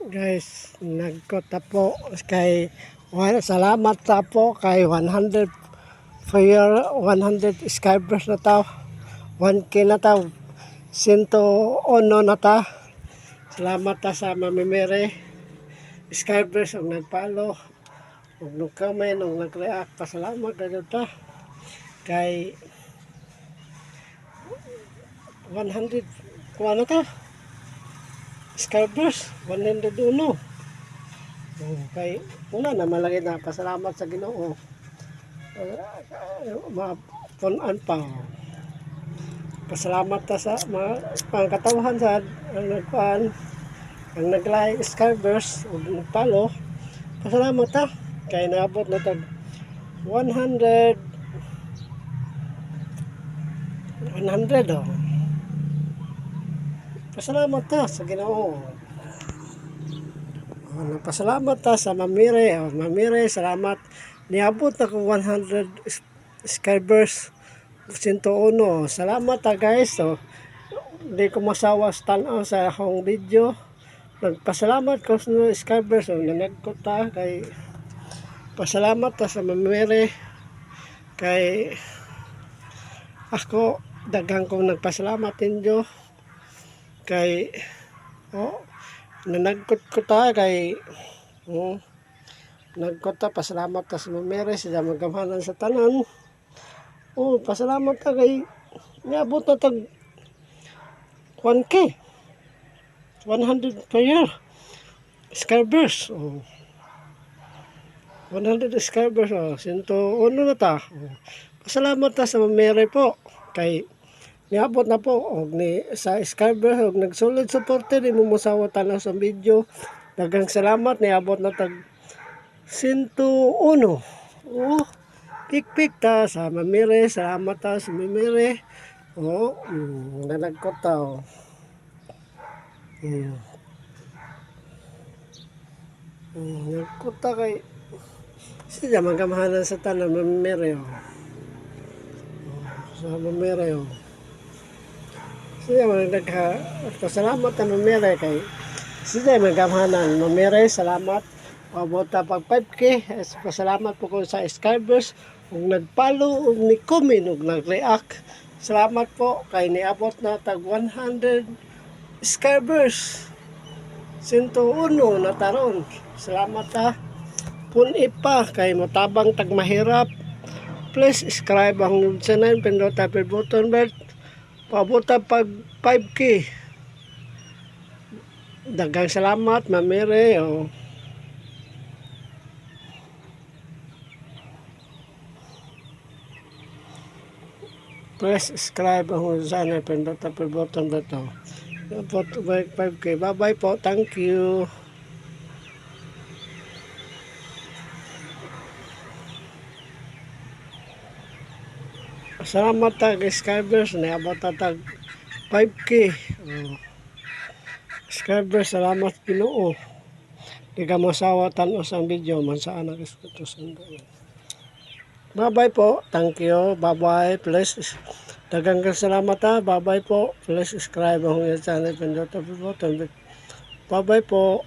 Guys, nagkota po kay well, salamat ta po kay 100 for your 100 subscribers na ta. 1k na ta. 101 na ta. Salamat ta sa mamimere. Subscribers ang nagpalo. Ug kamay nung nag-react pasalamat na ta. Kay 100 kuha na ta. Subscribers, 101. Oh, kay una na malaki na pasalamat sa Ginoo. Uh, mapunan pa. Pasalamat ta sa mga pangkatawahan sa ang nagkuhan, ang nag-like subscribers o nagpalo. Pasalamat ta kay naabot na tag 100 100 oh. Pasalamat ta sa Ginoo. Oh, napasalamat ta sa Mamire. Oh, Mamire, salamat. Niabot na ko 100 s- subscribers. 101. Oh, Salamat ta guys. Oh, hindi ko masawa sa tanaw sa akong video. Nagpasalamat ko sa subscribers. Oh, nanag ko ta kay pasalamat ta sa Mamire. Kay ako daghang kong nagpasalamat ninyo kay oh nanagkot ko ta kay oh, nagkot ta pasalamat ta sa mamere sa magamhanan sa tanan. Oh pasalamat ta kay niabot na tag 1k 100 per year. Oh. 100 subscribers oh. Sinto uno na ta. Oh. pasalamat ta sa mamere po. Kay Niabot na po og ni sa subscriber og nagsulod supporter di mo mosawa tanaw sa video. Daghang salamat niabot na tag 101. Oh, pik-pik ta sa Mamire, salamat ta sa Mamire. Oh, mm, nanagkot ta. Oh. Mm. Mm, kay siya magamahanan sa tanan Mamire. Oh, sa Mamire. Oh. Siya man nagka pasalamat na mamere kay siya magamhanan mamere salamat. Pabota pag 5k Es- pasalamat po ko sa subscribers. Ug nagpalo ug ni comment ug nag-react. Salamat po kay niabot na tag 100 subscribers. 101 na taron. Salamat ta pun pa kay motabang tag mahirap please subscribe ang channel pindot tapos button bell Pabuta pag 5K. Dagang salamat, mamere. Oh. Press subscribe ang sana pindot tapos button ba to. Put 5K. Bye-bye po. Thank you. Salamat tag subscribers na abot na tag 5k. Oh. Subscribers, salamat Ginoo. Di ka masawa tanos ang video man sa anak Espiritu Santo. Bye-bye po. Thank you. Bye-bye. Please dagang salamat ha. Bye-bye po. Please subscribe ang channel. Pindot ang button. Bye-bye po.